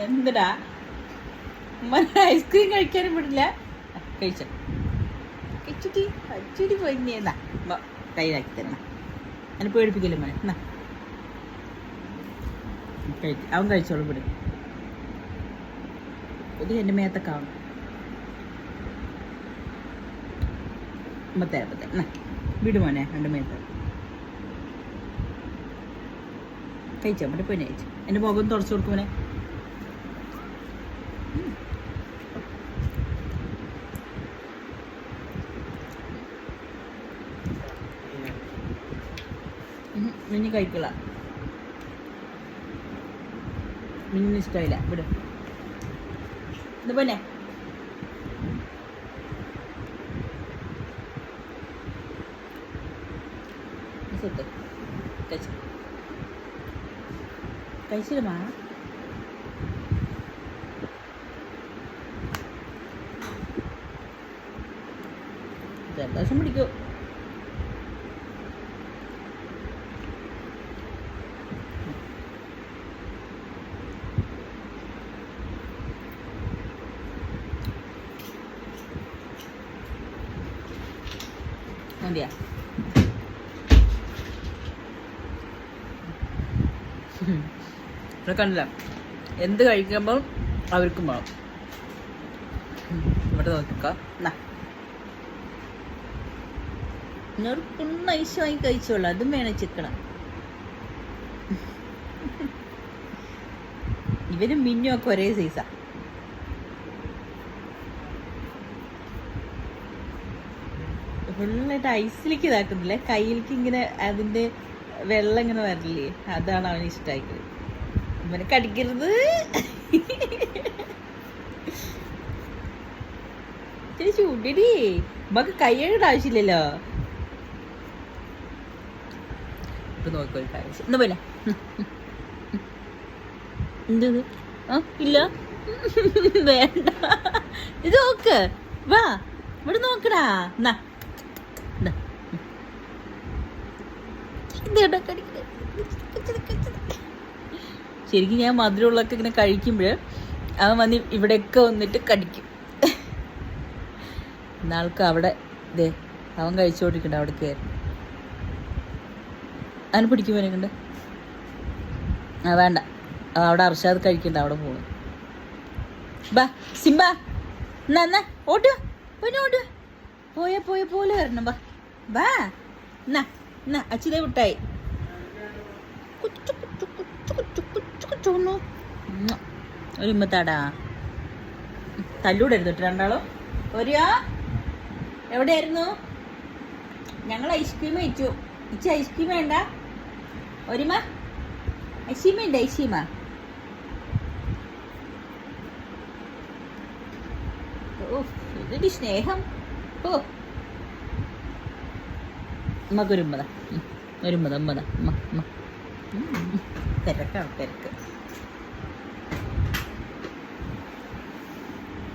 എന്തിടാ ഉമ്മ ഐസ്ക്രീം കഴിക്കാനും വിടില്ല. കഴിച്ച. കഴിച്ചിട്ട് അച്ചിടി പോയിന്നാ കയ്യിലാക്കി തരണം. എന്നെ പേടിപ്പിക്കില്ല മോനെ? എന്നാ. കഴിക്ക്. അവൻ കഴിച്ചോളൂ വിടും. ഇത് എന്റെ ആവണം. അമ്പത്തേ അമ്പത്തേ എന്നാ വിട് മോനെ രണ്ട് മേത്ത്. കഴിച്ചോ മറ്റേ പോയി കഴിച്ചു. എന്റെ മുഖം തുടച്ചു കൊടുക്കും മിന്നി കഴിക്കള മിന്നിന് ഇഷ്ടമില്ല വിട്. ഇത് പോന്നെ സുത്ത് കഴിച്ചു കഴിച്ചിരുമാ ജലദോഷം പിടിക്കൂ. മതിയാ ഇവിടെ കണ്ടില്ല. എന്ത് കഴിക്കുമ്പോൾ അവർക്കും വേണം. ഇവിടെ നോക്കുക എന്നാ നെറുക്കുന്ന ഐസ് വാങ്ങി കഴിച്ചോളൂ. അതും വേണം ചിക്കണം ഇവരും മിന്നും ഒക്കെ ഒരേ സൈസാ ഫുള്ളായിട്ട് ഐസിലേക്ക് ഇതാക്കുന്നില്ല? കയ്യിലേക്ക് ഇങ്ങനെ അതിന്റെ വെള്ളം ഇങ്ങനെ വരില്ലേ അതാണ് അവന് ഇഷ്ടമാക്കിയത് അവനെ കടിക്കരുത്. ചൂടടി. നമുക്ക് കൈയ്യയുടെ ആവശ്യമില്ലല്ലോ. വേണ്ട. ഇത് നോക്ക്. വാ ഇവിടെ നോക്കടാ. എന്നാ ദാ. ഇത് കേട്ടോ കടിക്ക്. ശരിക്കും ഞാൻ മധുരമുള്ളൊക്കെ ഇങ്ങനെ കഴിക്കുമ്പോൾ അവൻ വന്ന് ഇവിടെയൊക്കെ വന്നിട്ട് കടിക്കും. എന്നാൾക്ക് അവിടെ ദേ അവൻ കഴിച്ചുകൊണ്ടിരിക്കണ്ട അവിടെ കയറി. അവന് പിടിക്കുമ്പോൾ കണ്ട്? ആ വേണ്ട. അവിടെ അർഷാദ് കഴിക്കണ്ട അവിടെ പോകും ബാ സിംബ എന്നാ എന്നാ ഓട്ടുക പിന്നെ ഓട്ടുക പോയ പോയ പോലെ വരണം ബാ. ബാ എന്നാ എന്നാ അച്ഛതേ വിട്ടായി. കുച്ചു കുച്ചു കുച്ചു കുച്ചു കുച്ചു കുച്ചു. ഒരു ഉമ്മത്താടാ തല്ലൂടരുത് രണ്ടാളും. ഒരിയാ എവിടെയായിരുന്നു? ഞങ്ങൾ ഐസ്ക്രീം കഴിച്ചു. ഇച്ചി ഐസ്ക്രീം വേണ്ട. ഒരിമ ഐസ്ക്രീം ഉണ്ട് ഐസ്ക്രീമ ഓ ഇതൊരു സ്നേഹം. ഓ. ഉമ്മക്കൊരുമ്പത ഒരുമ്പത ഉമ്മത അമ്മതാ അമ്മ അമ്മ തിരക്കാണ് തിരക്ക്.